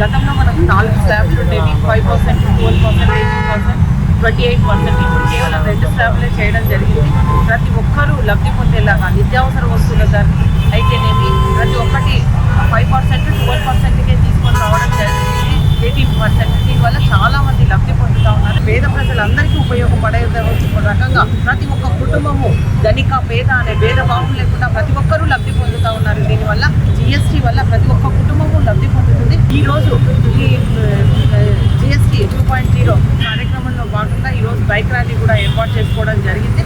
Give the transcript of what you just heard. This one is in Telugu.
గతంలో మనకు నాలుగు స్లాబ్లు ఉండేవి. Five percent twelve percent eighteen percent twenty eight percent ఇప్పుడు కేవలం రెండు స్లాబ్లే చేయడం జరిగింది. ప్రతి ఒక్కరూ లబ్ధి పొందేలాగా నిత్యావసర వస్తువుల ధరలు అయితేనేమి ప్రతి ఒక్కటి ఫైవ్ పర్సెంట్ ట్వెల్వ్ పర్సెంట్కే తీసుకొని రావడం జరిగింది. Eighteen percent. దీనివల్ల చాలా మంది లబ్ధి పొందుతూ ఉన్నారు. పేద ప్రజలందరికీ ఉపయోగపడే రకంగా ప్రతి ఒక్క కుటుంబము ధనిక పేద అనే భేదభావం లేకుండా ప్రతి ఒక్కరూ లబ్ధి పొందుతా ఉన్నారు దీనివల్ల జిఎస్టీ వల్ల ప్రతి ఒక్క కుటుంబము లబ్ధి ఈరోజు ఈ రోజు జిఎస్టీ టూ పాయింట్ జీరో కార్యక్రమంలో భాగంగా ఈ రోజు బైక్ ర్యాలీ కూడా ఏర్పాటు చేసుకోవడం జరిగింది.